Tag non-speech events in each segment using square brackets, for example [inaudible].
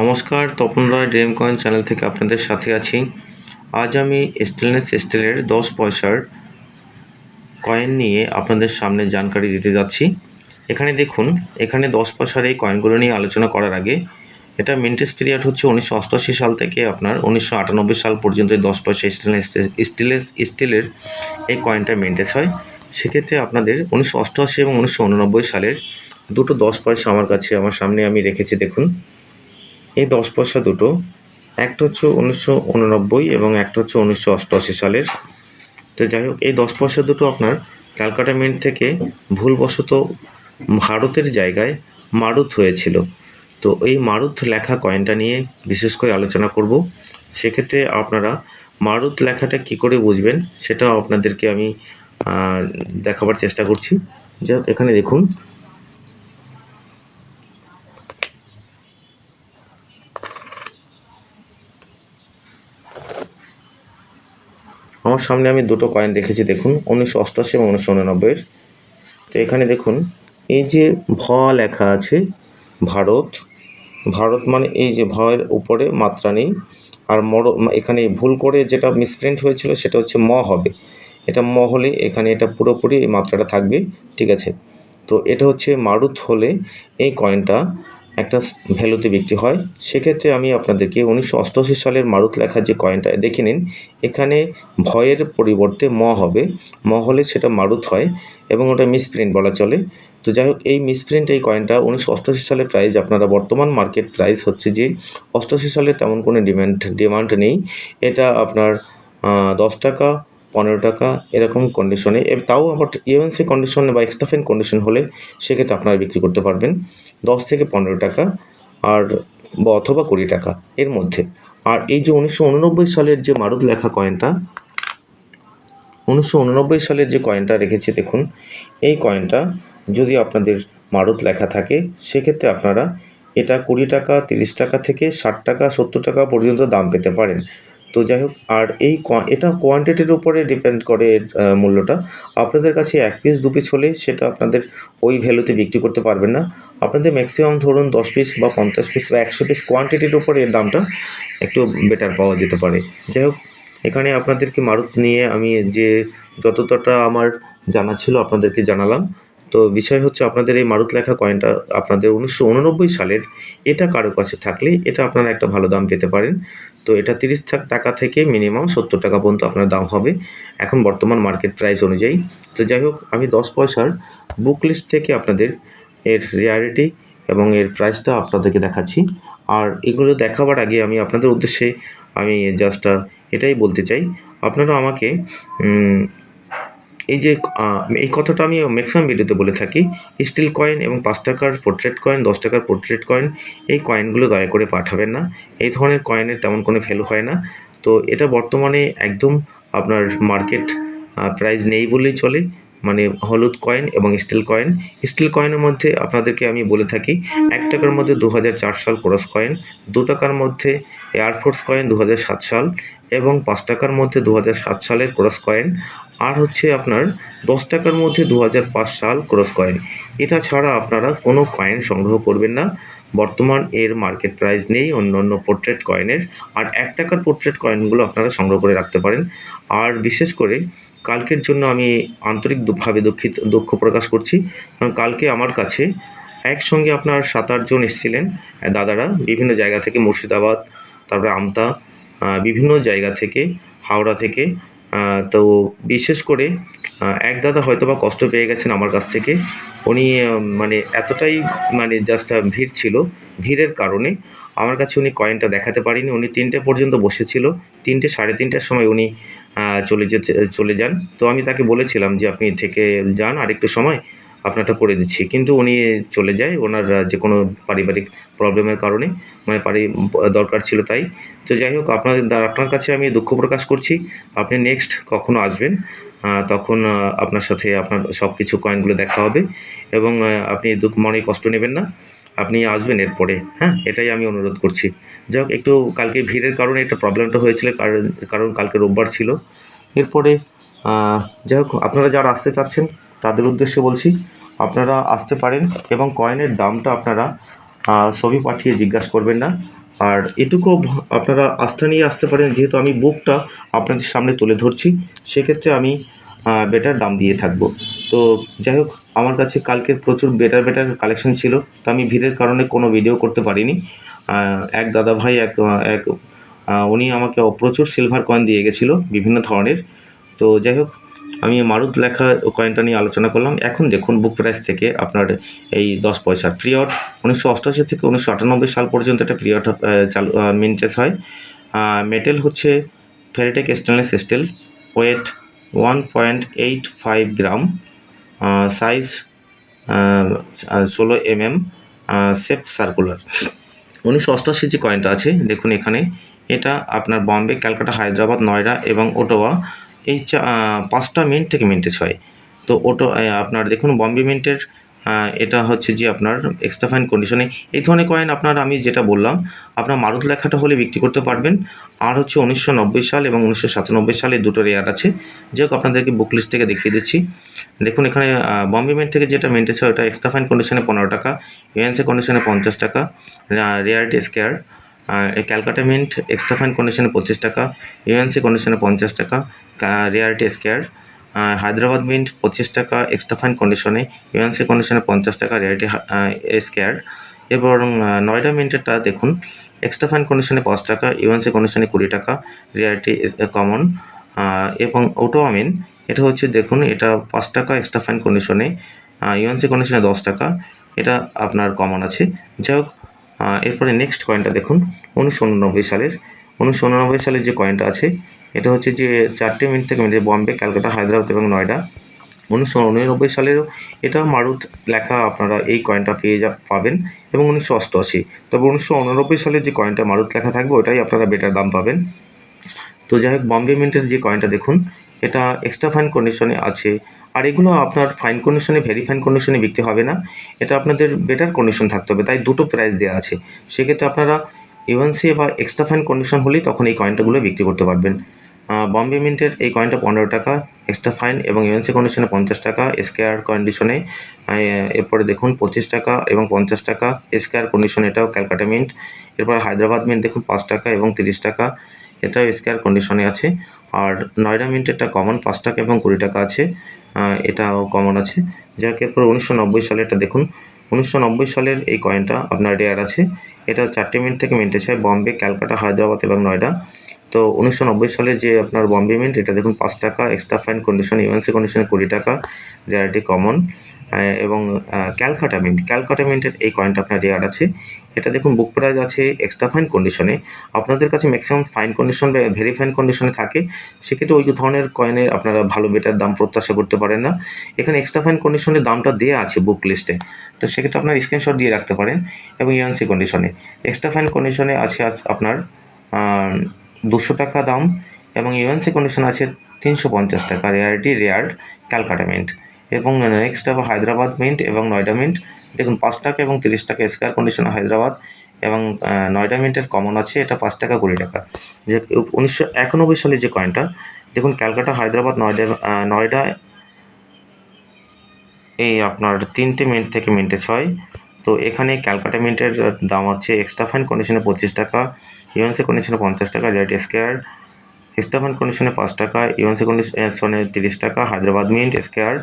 নমস্কার, Tapan Roy, dream coin channel থেকে আপনাদের সাথে আছি। আজ আমি স্টেনলেস স্টিলের দশ পয়সার কয়েন নিয়ে আপনাদের সামনে জানকারি দিতে যাচ্ছি। এখানে দেখুন, এখানে দশ পয়সার এই কয়েনগুলো নিয়ে আলোচনা করার আগে, এটা মেন্টেস পিরিয়ড হচ্ছে উনিশশো অষ্টআশি সাল থেকে আপনার উনিশশো আটানব্বই সাল পর্যন্ত এই দশ পয়সা স্টেনলেস স্টিলেস স্টিলের এই কয়েনটা মেন্টেস হয়। সেক্ষেত্রে আপনাদের উনিশশো অষ্টআশি এবং উনিশশো উননব্বই সালের দুটো দশ পয়সা আমার কাছে, আমার সামনে আমি রেখেছি, দেখুন। এই দশ পয়সা দুটো একটা হচ্ছে উনিশশো উননব্বই এবং একটা হচ্ছে উনিশশো অষ্টআশি সালের। তো যাই হোক এই দশ পয়সা দুটো আপনার ক্যালকাটা মিন্ট থেকে ভুলবশত ভারতের জায়গায় মারুত হয়েছিল। তো এই মারুত লেখা কয়েনটা নিয়ে বিশেষ করে আলোচনা করব। সেক্ষেত্রে আপনারা মারুত লেখাটা কি করে বুঝবেন সেটাও আপনাদেরকে আমি দেখাবার চেষ্টা করছি। যাই হোক, এখানে দেখুন আমার সামনে আমি দুটো কয়েন রেখেছি, দেখুন, উনিশশো অষ্টআশি এবং উনিশশো উননব্বইয়ের। তো এখানে দেখুন, এই যে ভ লেখা আছে, ভারত ভারত মানে এই যে ভয়ের উপরে মাত্রা নেই, আর মর, এখানে ভুল করে যেটা মিসপ্রিন্ট হয়েছিল সেটা হচ্ছে ম হবে। এটা ম হলে এখানে এটা পুরোপুরি এই মাত্রাটা থাকবে, ঠিক আছে? তো এটা হচ্ছে মারুত হলে এই কয়েনটা একটা ভ্যালুতে বিক্রি হয়। সেক্ষেত্রে আমি আপনাদেরকে উনিশশো অষ্টআশি সালের মারুত লেখা যে কয়েনটা দেখে নিন, এখানে ভয়ের পরিবর্তে ম হবে। ম হলে সেটা মারুত হয় এবং ওটা মিসপ্রিন্ট বলা চলে। তো যাই হোক, এই মিসপ্রিন্ট এই কয়েনটা উনিশশো অষ্টআশি সালের প্রাইস আপনারা বর্তমান মার্কেট প্রাইস হচ্ছে যে অষ্টআশি সালে তেমন কোনো ডিম্যান্ড ডিমান্ড নেই। এটা আপনার দশ টাকা পনেরো টাকা এরকম কন্ডিশনে তাও আবার ইউএনসি কন্ডিশনে বা এক্সট্রাফেন কন্ডিশন হলে সেক্ষেত্রে আপনারা বিক্রি করতে পারবেন। দশ থেকে পনেরো টাকা আর বা অথবা কুড়ি টাকা এর মধ্যে। আর এই যে উনিশশো উননব্বই সালের যে মারুত লেখা কয়েনটা উনিশশো উননব্বই সালের যে কয়েনটা রেখেছি দেখুন, এই কয়েনটা যদি আপনাদের মারুত লেখা থাকে, সেক্ষেত্রে আপনারা এটা কুড়ি টাকা, তিরিশ টাকা থেকে ষাট টাকা, সত্তর টাকা পর্যন্ত দাম পেতে পারেন। তো যাই হোক, আর এই এটা কোয়ান্টিটির উপরে ডিপেন্ড করে এর মূল্যটা। আপনাদের কাছে এক পিস দু পিস হলে সেটা আপনাদের ওই ভ্যালুতে বিক্রি করতে পারবেন না। আপনাদের ম্যাক্সিমাম ধরুন দশ পিস বা পঞ্চাশ পিস বা একশো পিস কোয়ান্টিটির উপরে এর দামটা একটু বেটার পাওয়া যেতে পারে। যাই হোক, এখানে আপনাদেরকে মারুত নিয়ে আমি যে যতটা আমার জানা ছিল আপনাদেরকে জানালাম। তো বিষয় হচ্ছে আপনাদের এই মারুত লেখা কয়েনটা আপনাদের উনিশশো উননব্বই সালের এটা কারও কাছে থাকলে এটা আপনারা একটা ভালো দাম পেতে পারেন। তো এটা তিরিশ টাকা থেকে মিনিমাম সত্তর টাকা পর্যন্ত আপনার দাম হবে। এখন বর্তমান মার্কেট প্রাইস অনুযায়ী। তো যাই হোক, আমি দশ পয়সার বুক লিস্ট থেকে আপনাদের এর রেয়ারিটি এবং এর প্রাইসটা আপনাদেরকে দেখাচ্ছি। আর এগুলো দেখাবার আগে আমি আপনাদের উদ্দেশ্যে আমি জাস্ট এটাই বলতে চাই। আপনারা আমাকে এই যে এই কথাটা আমি ম্যাক্সিমাম ভিডিওতে বলে থাকি, স্টিল কয়েন এবং পাঁচ টাকার পোর্ট্রেট কয়েন, দশ টাকার পোর্ট্রেট কয়েন, এই কয়েনগুলো দয়া করে পাঠাবেন না। এই ধরনের কয়েনের তেমন কোনো ভ্যালু হয় না। তো এটা বর্তমানে একদম আপনার মার্কেট প্রাইস নেই বললেই চলে। মানে হলুদ কয়েন এবং স্টিল কয়েন স্টিল কয়েনের মধ্যে আপনাদেরকে আমি বলে থাকি, এক টাকার মধ্যে দু হাজার চার সাল ক্রস কয়েন দু টাকার মধ্যে এয়ারফোর্স কয়েন দু হাজার সাত সাল এবং পাঁচ টাকার মধ্যে দু হাজার সাত সালের ক্রস কয়েন আর হচ্ছে আপনার দশ টাকার মধ্যে দু হাজার পাঁচ সাল ক্রস কয়েন এটা ছাড়া আপনারা কোনো কয়েন সংগ্রহ করবেন না। বর্তমান এর মার্কেট প্রাইস নেই, অন্য অন্য পোর্ট্রেট কয়েনের আর এক টাকার পোর্ট্রেট কয়েনগুলো আপনারা সংগ্রহ করে রাখতে পারেন। আর বিশেষ করে কালকের জন্য আমি আন্তরিকভাবে দুঃখিত, দুঃখ প্রকাশ করছি। কারণ কালকে আমার কাছে একসঙ্গে আপনার সাত আটজন এসেছিলেন দাদারা বিভিন্ন জায়গা থেকে মুর্শিদাবাদ, তারপরে আমতা বিভিন্ন জায়গা থেকে, হাওড়া থেকে তো বিশেষ করে এক দাদা হয়তো বা কষ্ট পেয়ে গেছেন আমার কাছ থেকে। উনি মানে এতটাই মানে জাস্ট ভিড় ছিল, ভিড়ের কারণে। আমার কাছে উনি কয়েনটা দেখাতে পারিনি। উনি তিনটে পর্যন্ত বসেছিল। তিনটে, সাড়ে তিনটার সময় উনি চলে যেতে, চলে যান। তো আমি তাকে বলেছিলাম যে, আপনি থেকে যান আরেকটু সময়। আপনারটা করে দিচ্ছি। কিন্তু উনি চলে যায়, ওনার যে কোনো পারিবারিক প্রবলেমের কারণে মানে পারি দরকার ছিল তাই। তো যাই হোক, আপনাদের দ্বারা- আপনার কাছে আমি দুঃখ প্রকাশ করছি। আপনি নেক্সট কখনো আসবেন তখন আপনার সাথে আপনার সব কিছু কয়েনগুলো দেখা হবে এবং আপনি দুঃখ, মনে কষ্ট নেবেন না। আপনি আসবেন এরপরে হ্যাঁ? এটাই আমি অনুরোধ করছি। যাই হোক, একটু কালকে ভিড়ের কারণে একটা প্রবলেমটা হয়েছিল, কারণ কালকে রোববার ছিল। এরপরে যাই হোক, আপনারা যারা আসতে চাচ্ছেন তাদের উদ্দেশ্যে বলছি, আপনারা আসতে পারেন এবং কয়েনের দামটা আপনারা ছবি পাঠিয়ে জিজ্ঞাসা করবেন না। আর এটুকু আপনারা আস্থা নিয়ে আসতে পারেন, যেহেতু আমি বুকটা আপনাদের সামনে তুলে ধরছি, সেক্ষেত্রে আমি বেটার দাম দিয়ে থাকব। তো যাই হোক, আমার কাছে কালকের প্রচুর বেটার বেটার কালেকশন ছিল, তো আমি ভিড়ের কারণে কোনো ভিডিও করতে পারিনি। এক দাদা ভাই, এক এক উনি আমাকে প্রচুর সিলভার কয়েন দিয়ে গেছিল, বিভিন্ন ধরনের। তো যাই হোক আমি মারুত লেখা কয়েনটা নিয়ে আলোচনা করলাম। এখন দেখুন বুক প্রাইস থেকে আপনার এই দশ পয়সার পিরিয়ড উনিশশো অষ্টআশি থেকে উনিশশো আটানব্বই সাল পর্যন্ত একটা পিরিয়ড চালু মেনটেস হয়। মেটেল হচ্ছে ferritic stainless steel weight one point eight five gram size ষোলো এম এম সেফ সার্কুলার উনিশশো অষ্টআশি যে কয়েনটা আছে, দেখুন এখানে। এটা আপনার বম্বে ক্যালকাটা হায়দ্রাবাদ নয়ডা এবং ওটোয়া এই চা পাঁচটা মিন্ট থেকে মিন্টেজ হয়। তো ওটো আপনার দেখুন বম্বে মিন্টের এটা হচ্ছে যে আপনার এক্সট্রা ফাইন কন্ডিশনে এই ধরনের কয়েন আপনার আমি যেটা বললাম, আপনার মারুত লেখাটা হলে বিক্রি করতে পারবেন। আর হচ্ছে উনিশশো নব্বই সাল এবং উনিশশো সাতানব্বই সালে দুটো রেয়ার আছে। যাই হোক, আপনাদেরকে বুক লিস্ট থেকে দেখিয়ে দিচ্ছি। দেখুন এখানে বম্বে মেন্ট থেকে যেটা মিন্টেজ হয়, ওটা এক্সট্রা ফাইন কন্ডিশনে পনেরো টাকা ইউএনসি কন্ডিশনে পঞ্চাশ টাকা rarity scarce Calcutta mint extra fine কন্ডিশনে পঁচিশ টাকা, ইউএনসি কন্ডিশনে পঞ্চাশ টাকা রেয়ারিটি স্কেয়ার হায়দ্রাবাদ মিন্ট পঁচিশ টাকা এক্সট্রা ফাইন কন্ডিশনে, ইউএনসি কন্ডিশনে পঞ্চাশ টাকা রেয়ারিটি স্কেয়ার। এবং নয়ডা মিন্টেরটা দেখুন, এক্সট্রা ফাইন কন্ডিশনে পাঁচ টাকা, ইউএনসি কন্ডিশনে কুড়ি টাকা, রিয়ালিটি কমন। এবং ওটোয়ামিন এটা হচ্ছে দেখুন, এটা পাঁচ টাকা এক্সট্রা ফাইন কন্ডিশনে ইউএনসি কন্ডিশনে দশ টাকা, এটা আপনার কমন আছে। যাই হোক এরপরে নেক্সট কয়েনটা দেখুন, উনিশশো উননব্বই সালের। উনিশশো উননব্বই সালের যে কয়েনটা আছে, এটা হচ্ছে যে চারটে মিনিট থেকে মিনিট বম্বে ক্যালকাটা হায়দ্রাবাদ এবং নয়ডা উনিশশো উননব্বই সালেরও এটা মারুত লেখা আপনারা এই কয়েনটা পেয়ে যা পাবেন এবং উনিশশো অষ্টআশি। তবে উনিশশো উননব্বই সালে যে কয়েনটা মারুত লেখা থাকবে, ওটাই আপনারা বেটার দাম পাবেন। তো যাই হোক বম্বে মিন্টের যে কয়েনটা দেখুন এটা এক্সট্রা ফাইন কন্ডিশনে আছে। আর এগুলো আপনার ফাইন কন্ডিশনে ভেরি ফাইন কন্ডিশনে বিক্রি হবে না। এটা আপনাদের বেটার কন্ডিশন থাকতে হবে। তাই দুটো প্রাইস দেওয়া আছে। সেক্ষেত্রে আপনারা ইউএনসি বা এক্সট্রা ফাইন কন্ডিশন হলেই তখন এই কয়েনটাগুলো বিক্রি করতে পারবেন। বম্বে মিন্টের এই কয়েনটা পনেরো টাকা এক্সট্রা ফাইন এবং ইউএনসি কন্ডিশনে পঞ্চাশ টাকা স্কেয়ার কন্ডিশনে এরপরে দেখুন পঁচিশ টাকা এবং পঞ্চাশ টাকা স্কেয়ার কন্ডিশন এটাও ক্যালকাটা মিন্ট এরপর হায়দ্রাবাদ মিন্ট দেখুন পাঁচ টাকা এবং তিরিশ টাকা। এটাও স্কেয়ার কন্ডিশনে আছে। আর নয়ডা মিন্টেরটা কমন পাঁচ টাকা এবং কুড়ি টাকা আছে। এটাও কমন আছে। যাকে, এরপর উনিশশো নব্বই সালেরটা দেখুন। উনিশশো নব্বই সালের এই কয়েনটা আপনার রেয়ার আছে। এটা চারটে মিনিট থেকে মিন্টে চায় বম্বে, ক্যালকাটা, হায়দ্রাবাদ এবং নয়ডা। তো উনিশশো নব্বই সালে যে আপনার বম্বে মিন্ট এটা দেখুন পাঁচ টাকা। এক্সট্রা ফাইন কন্ডিশন ইউএনসি কন্ডিশনে কুড়ি টাকা। রেয়ারটি কমন এবং ক্যালকাটা মিন্ট ক্যালকাটা মিন্টের এই কয়েনটা আপনার রেয়ার আছে। এটা দেখুন বুক প্রাইস আছে এক্সট্রা ফাইন কন্ডিশনে আপনাদের কাছে ম্যাক্সিমাম ফাইন কন্ডিশন বা ভেরি ফাইন কন্ডিশনে থাকে। সেক্ষেত্রে ওই ধরনের কয়েনের আপনারা ভালো বেটার দাম প্রত্যাশা করতে পারেন না। এখানে এক্সট্রা ফাইন কন্ডিশনের দামটা দেওয়া আছে বুক লিস্টে তো সেক্ষেত্রে আপনার স্ক্রিনশট দিয়ে রাখতে পারেন এবং ইউএনসি কন্ডিশনে এক্সট্রা ফাইন কন্ডিশনে আছে আপনার দুশো টাকা দাম এবং ইউএনসি কন্ডিশন আছে তিনশো পঞ্চাশ টাকা। রেয়ারিটি রেয়ার ক্যালকাটা মিন্ট এবং নেক্সট হবে হায়দ্রাবাদ মিন্ট এবং নয়ডা মিন্ট দেখুন, পাঁচ টাকা এবং তিরিশ টাকা স্কোয়ার কন্ডিশন হায়দ্রাবাদ এবং নয়ডা মিন্টের কমন আছে, এটা পাঁচ টাকা কুড়ি টাকা। যে উনিশশো একানব্বই সালে যে কয়েনটা দেখুন, ক্যালকাটা, হায়দ্রাবাদ, নয়ডা নয়ডা, এই আপনার তিনটে মিনিট থেকে মিনিটে ছয়। তো এখানে ক্যালকাটা মিন্টের দাম হচ্ছে এক্সট্রা ফাইন কন্ডিশনে পঁচিশ টাকা ইউএনসি কন্ডিশনে পঞ্চাশ টাকা রেট স্কেয়ার ফাইন কন্ডিশনে পাঁচ টাকা ইউএনসি কন্ডিশনে তিরিশ টাকা, হায়দ্রাবাদ মিন্ট স্কেয়ার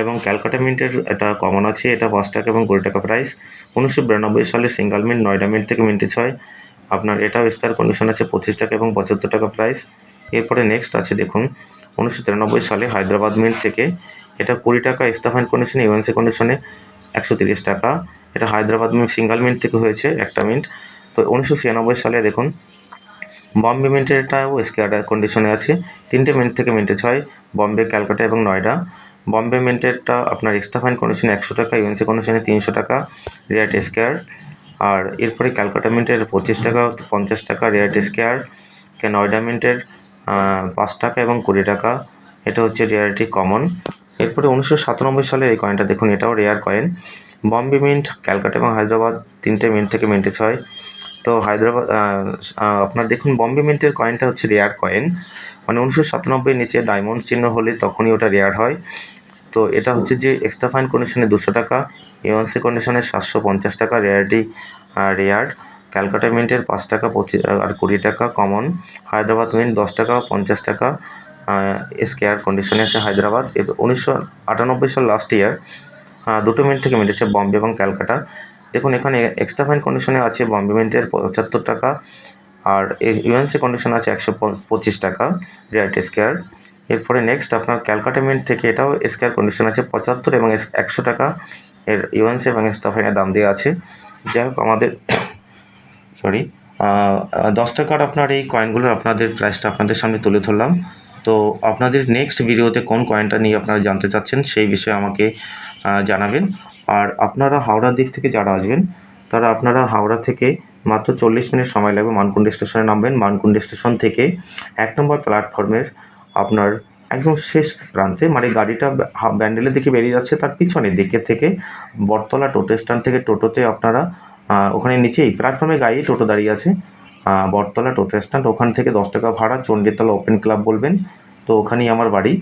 এবং ক্যালকাটা মিন্টের এটা কমন আছে, এটা পাঁচ টাকা এবং কুড়ি টাকা প্রাইস উনিশশো বিরানব্বই সালে সিঙ্গেল মিন্ট নয়ডা মিন্ট থেকে মিন্টে ছয়। আপনার এটাও স্কোয়ার কন্ডিশন আছে, পঁচিশ টাকা এবং পঁচাত্তর টাকা প্রাইস এরপরে নেক্সট আছে, দেখুন, উনিশশো তিরানব্বই সালে হায়দ্রাবাদ মিন্ট থেকে এটা কুড়ি টাকা ফাইন কন্ডিশনে ইউএনসি কন্ডিশনে একশো তিরিশ টাকা। এটা হায়দ্রাবাদ মিন্ট সিঙ্গেল মিন্ট থেকে হয়েছে একটা মিন্ট তো উনিশশো ছিয়ানব্বই সালে দেখুন বম্বে মিন্টের এটাও স্কেয়ার কন্ডিশনে আছে। তিনটে মিনিট থেকে মিনিটে ছয়। বম্বে ক্যালকাটা এবং নয়ডা বম্বে মিন্টেরটা আপনার এক্সট্রা ফাইন কন্ডিশনে একশো টাকা ইউএনসি কন্ডিশনে তিনশো টাকা রেয়াট স্কেয়ার আর এরপরে ক্যালকাটা মিন্টের পঁচিশ টাকা, পঞ্চাশ টাকা রেয়াট স্কেয়ার নয়ডা মিন্টের পাঁচ টাকা এবং কুড়ি টাকা। এটা হচ্ছে রেয়ারিটি কমন এরপরে উনিশশো সাতানব্বই সালে এই কয়েনটা দেখুন, এটাও rare coin Bombay mint Calcutta এবং হায়দ্রাবাদ, তিনটে মিনিট থেকে মিনিটে ছয়। তো হায়দ্রাবাদ আপনার দেখুন বম্বে মিন্টের কয়েনটা হচ্ছে রেয়ার কয়েন মানে উনিশশো সাতানব্বই নিচে ডায়মন্ড চিহ্ন হলে তখনই ওটা রেয়ার হয়। তো এটা হচ্ছে যে এক্সট্রা ফাইন কন্ডিশনে দুশো টাকা ইউএনসি কন্ডিশনের সাতশো পঞ্চাশ টাকা রেয়ারটি রেয়ার ক্যালকাটা মিন্টের পাঁচ টাকা, পঁচিশ, আর কুড়ি টাকা কমন হায়দ্রাবাদ মিন্ট দশ টাকা, পঞ্চাশ টাকা স্কেয়ার কন্ডিশনে আছে হায়দ্রাবাদ। উনিশশো আটানব্বই সাল লাস্ট ইয়ার দুটো মিনিট থেকে মিটেছে বম্বে এবং ক্যালকাটা। দেখুন, এখানে এক্সট্রা ফাইন কন্ডিশনে আছে বম্বে মিন্টের পঁচাত্তর টাকা, আর ইউএনসি কন্ডিশন আছে একশো পঁচিশ টাকা, রেয়ার স্কেয়ার। এরপরে নেক্সট আপনার ক্যালকাটা মিন্ট থেকে এটাও স্কেয়ার কন্ডিশন আছে পঁচাত্তর এবং একশো টাকা। এর ইউএনসি এবং এক্সট্রা ফাইনের দাম দেওয়া আছে। যাই হোক, আমাদের [coughs] সরি দশ টাকার আপনার এই কয়েনগুলোর আপনাদের প্রাইসটা আপনাদের সামনে তুলে ধরলাম। তো আপনাদের নেক্সট ভিডিওতে কোন কয়েনটা নিয়ে আপনারা জানতে চাচ্ছেন সেই বিষয়ে আমাকে জানাবেন। আর আপনারা হাওড়ার দিক থেকে যারা আসবেন, তারা আপনারা হাওড়া থেকে মাত্র চল্লিশ মিনিট সময় লাগবে মানকুণ্ডি স্টেশনে নামবেন। মানকুণ্ডি স্টেশন থেকে এক নম্বর প্ল্যাটফর্মের আপনার একদম শেষ প্রান্তে মানে গাড়িটা ব্যান্ডেলের দিকে বেরিয়ে যাচ্ছে, তার পিছনের দিকে থেকে বটতলা টোটো স্ট্যান্ড থেকে টোটোতে আপনারা ওখানে নিচেই প্ল্যাটফর্মে গাড়ি টোটো দাঁড়িয়ে আছে। বটতলা টোটো স্ট্যান্ড, ওখান থেকে দশ টাকা ভাড়া, চণ্ডীতলা ওপেন ক্লাব বলবেন। তো ওখানেই আমার বাড়ি।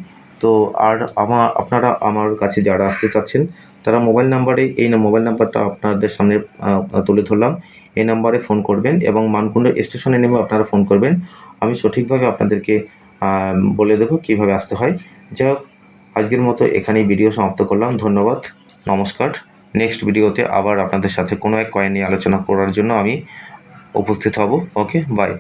তো আর আমার, আপনারা আমার কাছে যারা আসতে চাচ্ছেন, তারা মোবাইল নাম্বারে, এই মোবাইল নাম্বারটা আপনাদের সামনে তুলে ধরলাম। এই নাম্বারে ফোন করবেন এবং মানকুণ্ড স্টেশনে নেমে আপনারা ফোন করবেন। আমি সঠিকভাবে আপনাদেরকে বলে দেবো কীভাবে আসতে হয়। যাই হোক, আজকের মতো এখানেই ভিডিও সমাপ্ত করলাম। ধন্যবাদ, নমস্কার। নেক্সট ভিডিওতে আবার আপনাদের সাথে কোনো এক কয়েন নিয়ে আলোচনা করার জন্য আমি উপস্থিত হব। Okay, bye.